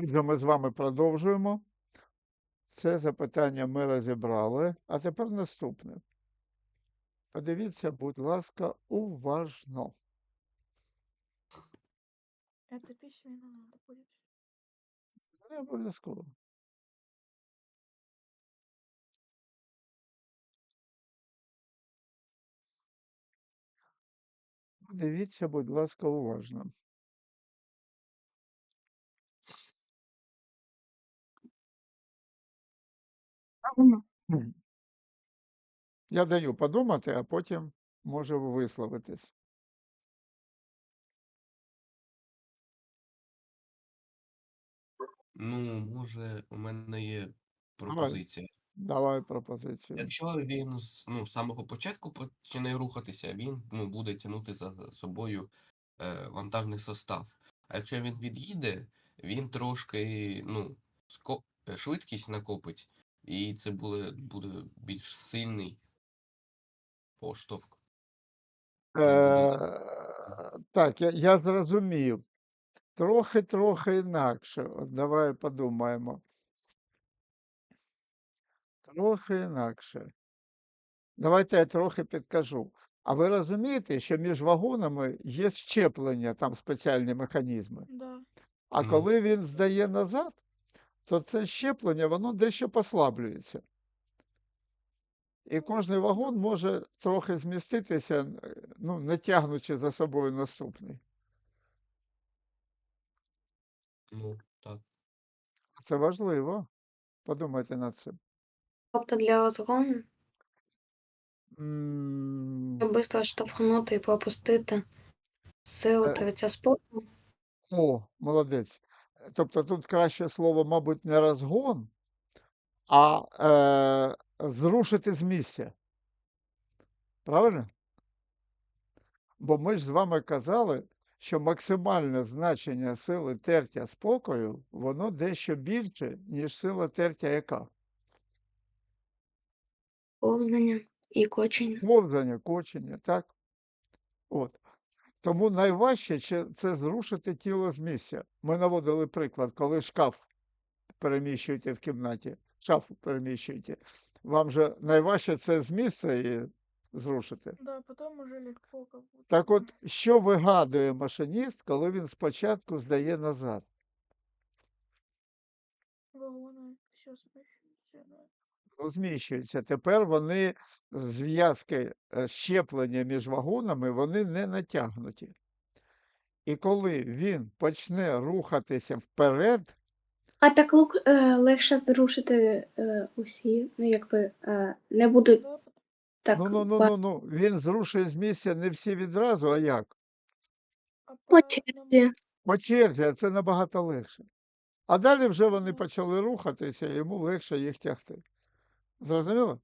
Отже, ми з вами продовжуємо. Це запитання ми розібрали. А тепер наступне. Подивіться, будь ласка, уважно. Это надо будет. Не обов'язково. Подивіться, будь ласка, уважно. Я даю подумати, а потім може висловитись. Ну, може, у мене є пропозиція. давай пропозицію. Якщо він з, ну, з самого початку починає рухатися, він ну, буде тягнути за собою е, вантажний состав. А якщо він від'їде, він трошки ну, ско- е, швидкість накопить, і це буде, буде більш сильний поштовх. Е, так, я, я зрозумів. Трохи-трохи інакше. От давай подумаємо. Трохи інакше. Давайте я трохи підкажу. А ви розумієте, що між вагонами є щеплення, там спеціальні механізми. Да. А коли він здає назад, то це щеплення, воно дещо послаблюється. І кожний вагон може трохи зміститися, е, ну, не тягнучи за собою наступний. ну, так. Це важливо. Подумайте над цим. Тобто для розгону, М, щоб швидко штовхнути і пропустити силу Е. третя спорту. О, молодець. Тобто тут краще слово, мабуть, не розгон, а е, зрушити з місця. Правильно? Бо ми ж з вами казали, що максимальне значення сили тертя спокою, воно дещо більше, ніж сила тертя яка? Повзання і кочення. Ковзання, кочення, так? От. Тому найважче це зрушити тіло з місця. Ми наводили приклад, коли шкаф переміщуєте в кімнаті, шафу переміщуєте. Вам же найважче це з місця і зрушити. Да, потом уже легко. Так от, що вигадує машиніст, коли він спочатку здає назад? Вагоны все да. Ну, зміщується. Тепер вони зв'язки е, щеплення між вагонами, вони не натягнуті. І коли він почне рухатися вперед, А так лук, е, легше зрушити е, усі, ну якби е, не будуть так. ну, ну, ну, ну, ну, він зрушує з місця не всі відразу, а як? По черзі. По черзі, а це набагато легше. А далі вже вони Ну. почали рухатися, і йому легше їх тягти. Зрозуміло?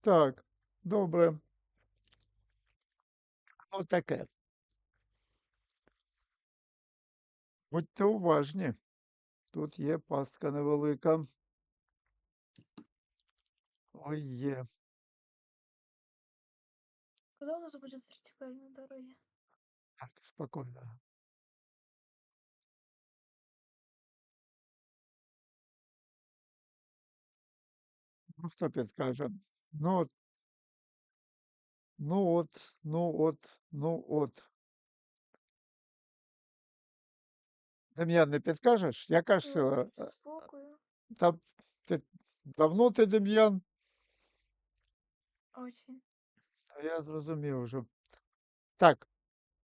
Так, добре. Ну, таке. Будьте уважні. Тут є пастка невелика. Ой, є. Когда у нас будет вертикальные дороги? Так, спокійно. Ну, хто підкаже? Ну от, ну от, ну от, ну от. Дем'ян, не підкажеш? Яка ж Сила спокою. Та ти давно ти Дем'ян? Очень. Я зрозумів вже. Так,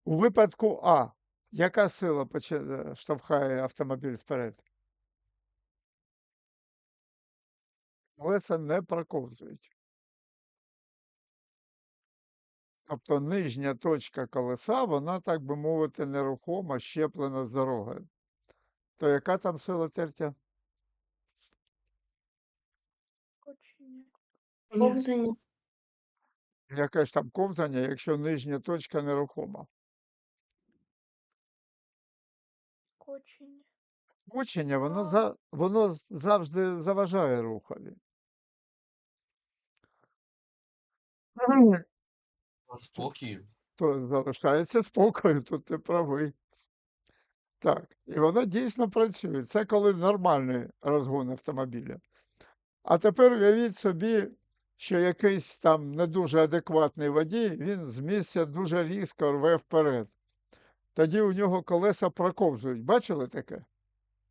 у випадку А, яка сила е, штовхає автомобіль вперед? Колеса не проковзують. Тобто нижня точка колеса, вона, так би мовити, нерухома, щеплена з дорогою. То яка там сила тертя? Очень. Повзання. Яке ж там ковзання, якщо нижня точка нерухома? Очень. Кочення, воно, за, воно завжди заважає рухові. Спокій. То залишається спокою, тут ти правий. Так, і воно дійсно працює. Це коли нормальний розгон автомобіля. А тепер уявіть собі, що якийсь там не дуже адекватний водій, він з місця дуже різко рве вперед. Тоді у нього колеса проковзують. Бачили таке?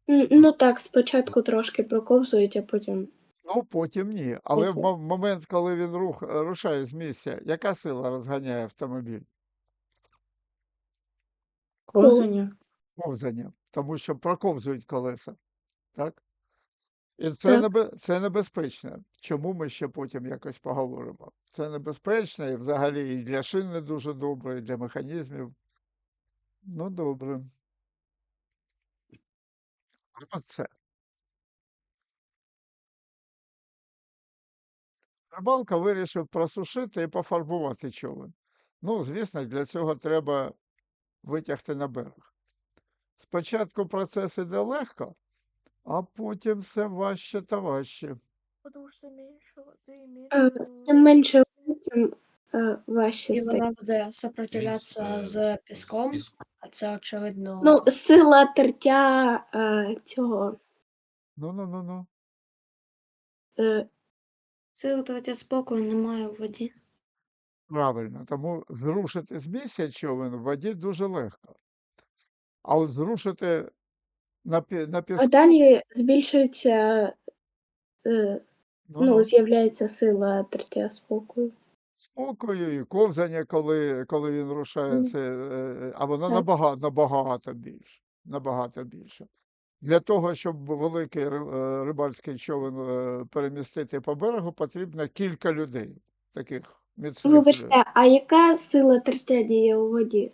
Ну так, спочатку трошки проковзують, а потім. Ну, потім ні. Але в мо- момент, коли він рух, рушає з місця, яка сила розганяє автомобіль? Ковзання. Ковзання, тому що проковзують колеса. Так? І це, Так. небе, це небезпечно. Чому ми ще потім якось поговоримо? Це небезпечно і взагалі і для шин не дуже добре, і для механізмів. Ну, добре. Оце. Рибалка вирішив просушити і пофарбувати човен. Ну, звісно, для цього треба витягти на берег. Спочатку процес іде легко, а потім все важче та важче. Чим менше тим важче І стає. вона буде сопротивлятися е, з піском, а це очевидно. Ну, сила тертя е, цього. Ну-ну-ну-ну. Е, Третя спокою немає в воді. Правильно. Тому зрушити з місця човен в воді дуже легко. А от зрушити на, пі- на а піску, далі збільшується, е, ну, ну, ну, з'являється сила тертя спокою. спокою і ковзання, коли, коли він рушає, Мгм. це, е, а воно Так. набагато, набагато більше. Набагато більше. Для того, щоб великий е, рибальський човен е, перемістити по берегу, потрібно кілька людей, таких міцних. Вибачте, а яка сила діє у воді?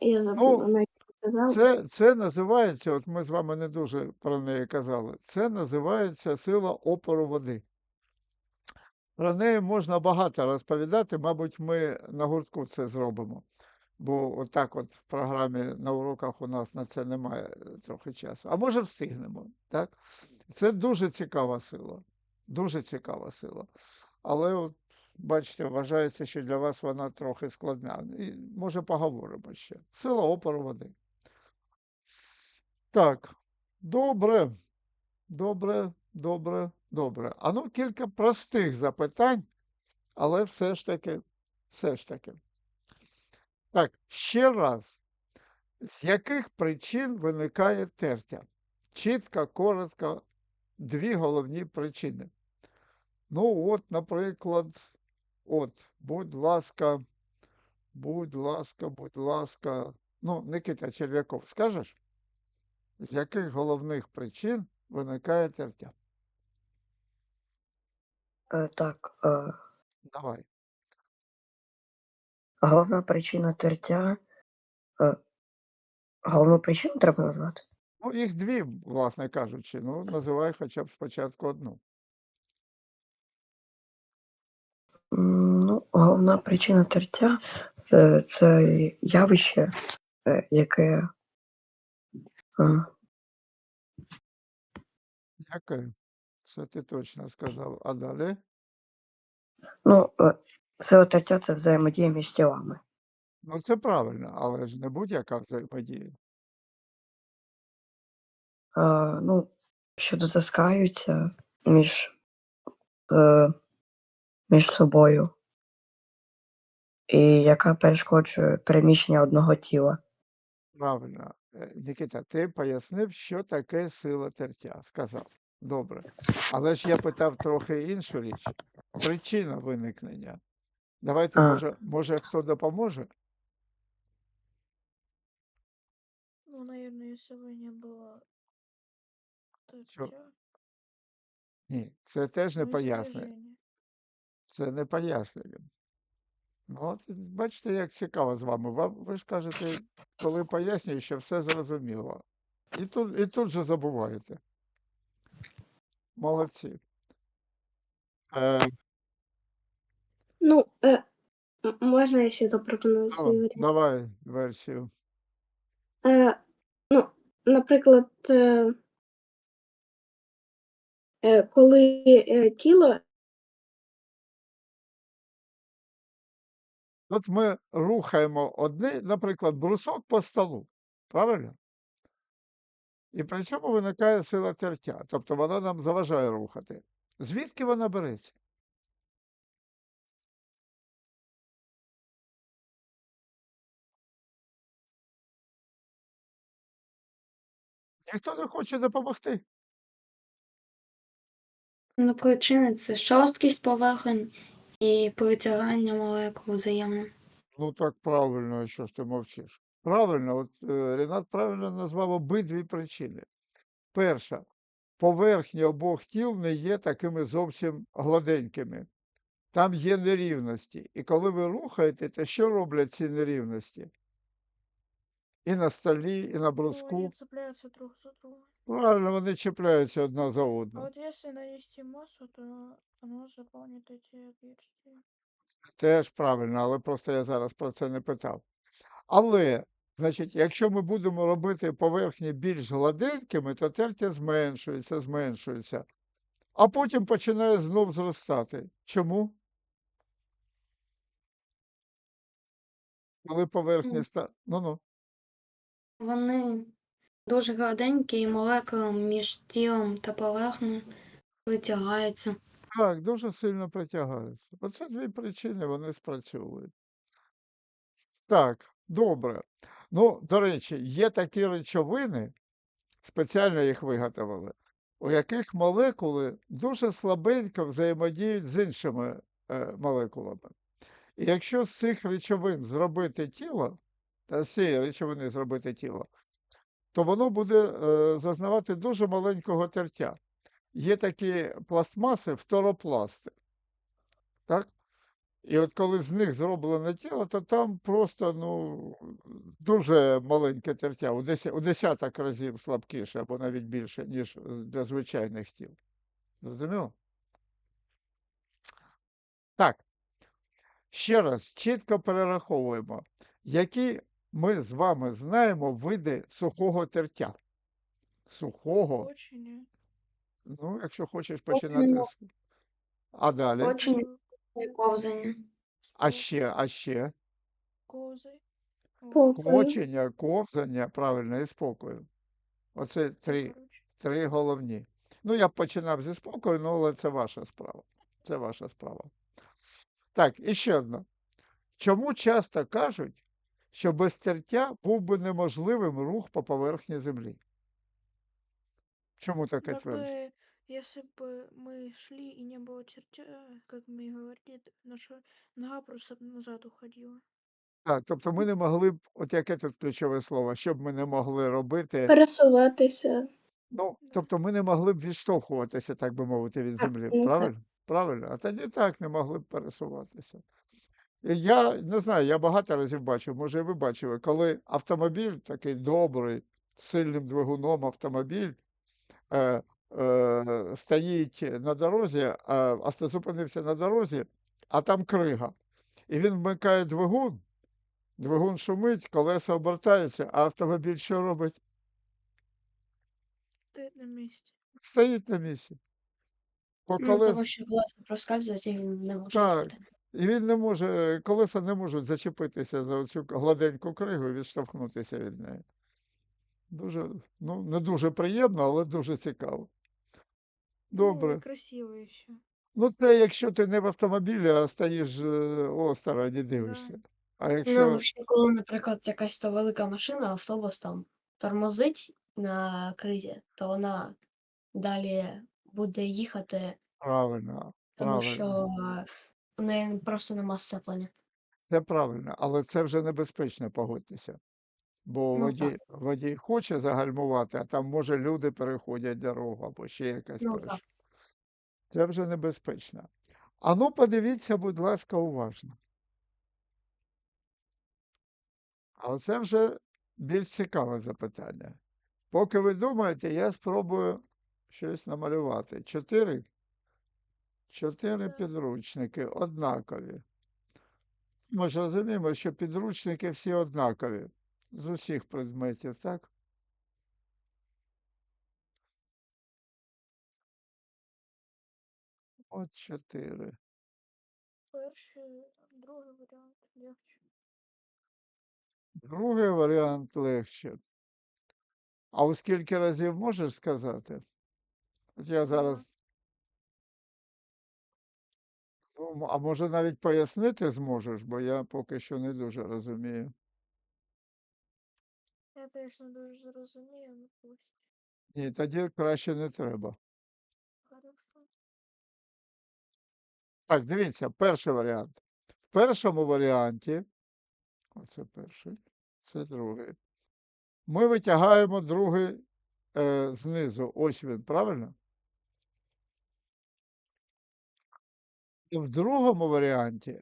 Я забула, Ну, не сказала. Це, це називається, от ми з вами не дуже про неї казали, це називається сила опору води. Про неї можна багато розповідати, мабуть, ми на гуртку це зробимо. Бо отак от в програмі на уроках у нас на це немає е, трохи часу. А може встигнемо, так? Це дуже цікава сила. Дуже цікава сила. Але от, бачите, вважається, що для вас вона трохи складна. І, може, поговоримо ще. Сила опору води. Так, добре, добре, добре, добре. А ну кілька простих запитань, але все ж таки, все ж таки. Так, ще раз. З яких причин виникає тертя? Чітко, коротко, дві головні причини. Ну, от, наприклад, от, будь ласка, будь ласка, будь ласка. Ну, Никита Черв'яков, скажеш? З яких головних причин виникає тертя? Е, Так, е, Давай. Головна причина тертя. е, Головну причину треба назвати? Ну, їх дві, власне кажучи. Ну, називай хоча б спочатку одну. М, Ну, головна причина тертя е, це явище, е, яке е, Яке? Це ти точно сказав. А далі? ну, е, сила тертя це взаємодія між тілами. Ну, це правильно, але ж не будь-яка взаємодія. Е, Ну, що дотискаються між, е, між собою, і яка перешкоджує переміщення одного тіла. Правильно. Е, Нікіта, ти пояснив, що таке сила тертя. Сказав. Добре. Але ж я питав трохи іншу річ. Причина виникнення. Давайте, А. може, може, хто допоможе? Ну, наверное, если бы не было Чё? дождя, Ні, це теж не ну и пояснення. снижение. Це не пояснення. Ну, от бачите, як цікаво з вами. Вам, ви ж кажете, коли пояснюю, що все зрозуміло. І тут, і тут же забуваєте. Молодці. Е, Ну, е, м- можна я ще запропоную свій ну, варіант? давай версію. Е, ну, наприклад, е, е, коли е, тіло От ми рухаємо одне, наприклад, брусок по столу. Правильно? І при цьому виникає сила тертя, тобто вона нам заважає рухати. Звідки вона береться? Ніхто не хоче допомогти. Ну, причини це шорсткість поверхень і притягання молекул взаємне. Ну так правильно, що ж ти мовчиш? Правильно, от е, Рінат правильно назвав обидві причини. Перша, поверхні обох тіл не є такими зовсім гладенькими. Там є нерівності. І коли ви рухаєте, то що роблять ці нерівності? І на столі, і на бруску. цепляются друг за друга. Правильно, вони чіпляються одна за А одну. вот если нанести массу, то оно заполнит эти отверстия. Теж правильно, але просто я зараз про це не питав. Але, значить, якщо ми будемо робити поверхні більш гладенькими, то тертя зменшується, зменшується, а потім починає знов зростати. Чому? Коли поверхні Ну. ста... Ну-ну. Вони дуже гладенькі і молекули між тілом та поверхнею притягаються. Так, дуже сильно притягаються. Оце дві причини, вони спрацьовують. Так, добре. Ну, до речі, є такі речовини, спеціально їх виготовили, у яких молекули дуже слабенько взаємодіють з іншими е, молекулами. І якщо з цих речовин зробити тіло, та з речовини зробити тіло, то воно буде е, зазнавати дуже маленького тертя. Є такі пластмаси, фторопласти. Так? І от коли з них зроблене тіло, то там просто ну, дуже маленьке тертя, у, деся, у десяток разів слабкіше або навіть більше, ніж для звичайних тіл. Зрозуміло? Так. Ще раз чітко перераховуємо, які ми з вами знаємо види сухого тертя. Сухого, Очень. ну, якщо хочеш починати Очень. А далі? Очень ковзання. А ще, а ще. Козы. По- Кочення, ковзання, правильно, і спокою. Оце три, три головні. Ну, я б починав зі спокою, ну, але це ваша справа. Це ваша справа. Так, і ще одна. Чому часто кажуть, що без тертя був би неможливим рух по поверхні землі? Чому таке Как твердження? бы, если бы мы шли и не было чертя, как мы и говорили, т- наша нога просто назад уходила. Так, тобто ми не могли б, от яке тут ключове слово, що б ми не могли робити, Пересуватися. ну, тобто ми не могли б відштовхуватися, так би мовити, від Так, землі, ну, так. правильно? Правильно, а тоді так не могли б пересуватися. Я не знаю, я багато разів бачив, може, і ви бачили, коли автомобіль такий добрий, з сильним двигуном автомобіль е, е, стоїть на дорозі, а, авто зупинився на дорозі, а там крига. І він вмикає двигун, двигун шумить, колеса обертаються, а автомобіль що робить? Стоит на месте. Стоїть на місці. По Ну, колес... тому що колеса проскальзують і він не може Так. їхати. І він не може, колеса не можуть зачепитися за цю гладеньку кригу і відштовхнутися від неї. Дуже, ну, не дуже приємно, але дуже цікаво. Ну, Добре. и красиво еще. Ну, це якщо ти не в автомобілі, а стоїш е, осторонь і дивишся. А Ну, ще коли, наприклад, якась то велика машина, автобус там тормозить на кризі, то вона далі буде їхати, Правильно, тому правильно. е, в неї просто нема сцеплення. Це правильно, але це вже небезпечно, погодьтеся. Бо Ну, водій, водій хоче загальмувати, а там, може, люди переходять дорогу або ще якась Ну, переш... так. Це вже небезпечно. Ану, подивіться, будь ласка, уважно. А оце вже більш цікаве запитання. Поки ви думаєте, я спробую щось намалювати. Чотири, чотири підручники однакові. Ми ж розуміємо, що підручники всі однакові з усіх предметів, так? От чотири. Перший, другий варіант легче. Другий варіант легше. А у скільки разів можеш сказати? Я зараз. А може навіть пояснити зможеш, бо я поки що не дуже розумію. Я теж не дуже зрозумію, ну пусть. Ні, тоді краще не треба. Хорошо. Так, дивіться, перший варіант. В першому варіанті, оце перший, це другий. Ми витягаємо другий е, знизу. Ось він, правильно? В другому варіанті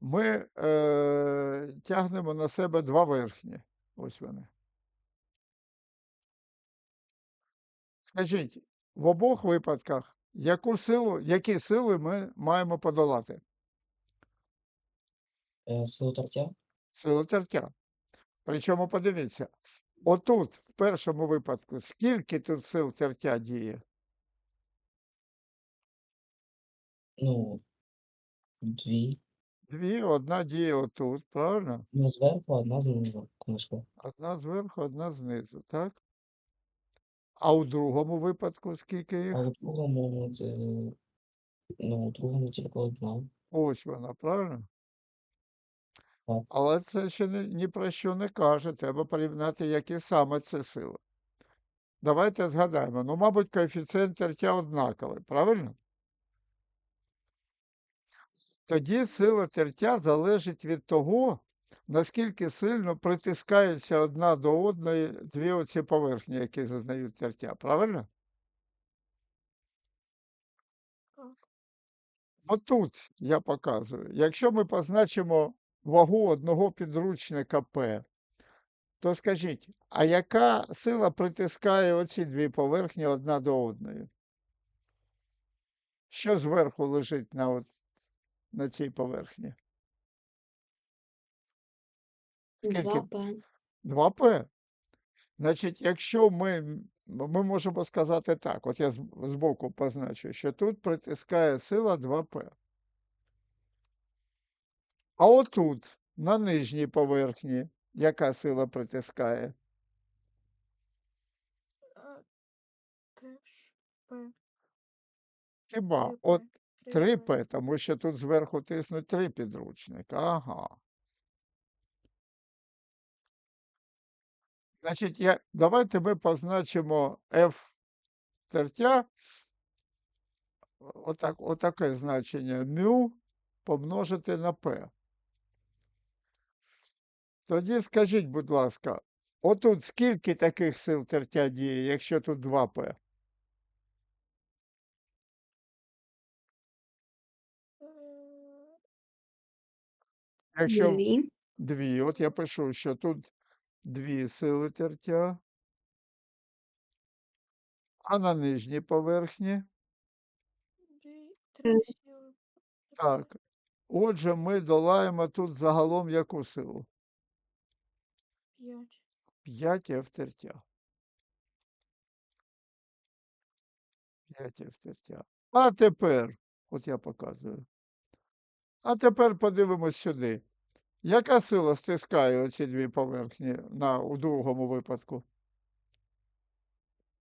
ми е, тягнемо на себе два верхні. Ось вони. Скажіть, в обох випадках, яку силу, які сили ми маємо подолати? Е, Силу тертя? Силу тертя. Причому подивіться, отут, в першому випадку, скільки тут сил тертя діє? Ну, дві. Дві, одна діє отут, правильно? Ну, зверху, одна знизу книжка. Одна зверху, одна знизу, так? А у другому випадку скільки їх? А у другому, це, ну, у другому тільки одна. Ось вона, правильно? Так. Але це ще ні, ні про що не каже. Треба порівняти, які саме це сили. Давайте згадаємо. Ну, мабуть, коефіцієнт тертя однаковий, правильно? Тоді сила тертя залежить від того, наскільки сильно притискаються одна до одної дві оці поверхні, які зазнають тертя, правильно? Отут я показую. Якщо ми позначимо вагу одного підручника П, то скажіть, а яка сила притискає оці дві поверхні одна до одної? Що зверху лежить на, на цій поверхні? Скільки? 2П. 2П. Значить, якщо ми, ми можемо сказати так, от я збоку позначу, що тут притискає сила 2П. А отут, на нижній поверхні, яка сила притискає? Теж П. Хіба? От 3П. 3П, тому що тут зверху тиснуть 3 підручника. Ага. Значить, я, давайте ми позначимо F тертя, отак, отаке значення μ помножити на P. Тоді скажіть, будь ласка, отут скільки таких сил тертя діє, якщо тут 2П? Якщо Дві. дві, от я пишу, що тут дві сили тертя, а на нижній поверхні Дві, три сили. Так. Отже, ми долаємо тут загалом яку силу? П'ять. 5 F тертя. 5 F тертя. А тепер, от я показую. А тепер подивимось сюди. Яка сила стискає оці дві поверхні на, у другому випадку?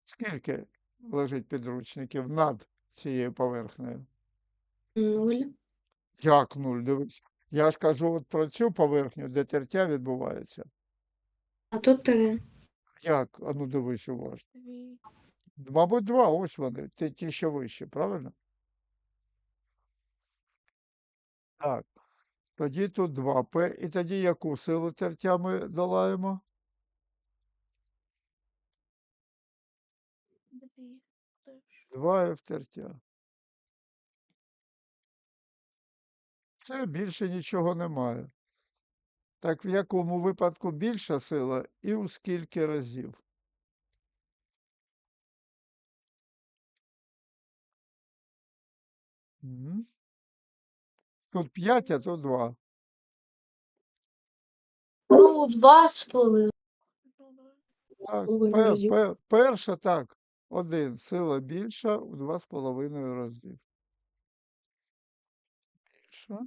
Скільки лежить підручників над цією поверхнею? Нуль. Як нуль? Дивись. Я ж кажу от про цю поверхню, де тертя відбувається. А тут три. Як? А ну дивись уважно. Мабуть, два, ось вони, ті, ті що вище, правильно? Так. Тоді тут 2П. І тоді яку силу тертя ми долаємо? Дві. Теж. 2F тертя. Це більше нічого немає. Так в якому випадку більша сила і у скільки разів? М? Тут 5, а тут 2. Ну, два з половиною. Так, пер, пер, перша так. Один. Сила більша у 2,5 разів. Більша.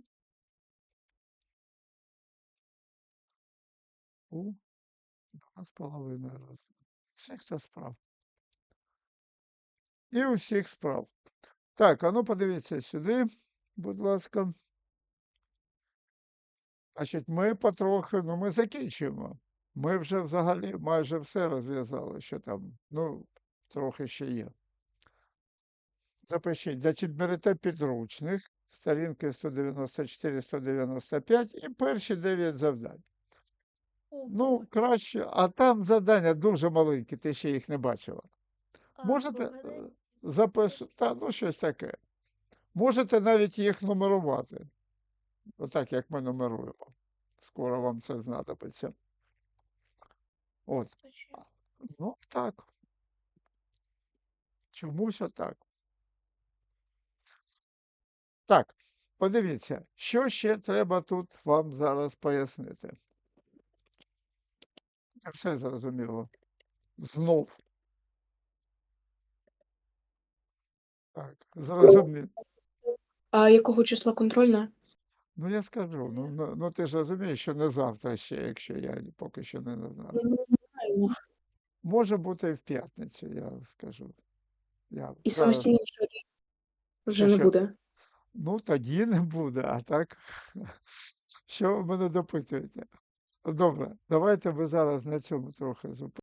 У 2,5 рази. Всіх та справ. І усіх справ. Так, а ну подивіться сюди, будь ласка. Значить, ми потрохи, ну ми закінчуємо. Ми вже взагалі майже все розв'язали, що там, ну, трохи ще є. Запишіть, значить, берете підручник, сторінки 194-195 і перші 9 завдань. Ну, краще, а там завдання дуже маленькі, ти ще їх не бачила. Можете е, та, ну, щось таке. Можете навіть їх нумерувати. Отак, як ми нумеруємо. Скоро вам це знадобиться. От. Ну, так. Чомусь отак. Так, подивіться, що ще треба тут вам зараз пояснити. Це все зрозуміло. Знов. Так, зрозуміло. А якого числа контрольна? Ну, я скажу, ну, ну, ну ти ж розумієш, що не завтра ще, якщо я поки що не знаю. Може бути і в п'ятницю, я скажу. Я І самостійно вже не що? буде. Ну, тоді не буде, а так, що ви мене допитуєте? Добре, давайте ми зараз на цьому трохи зупинимося.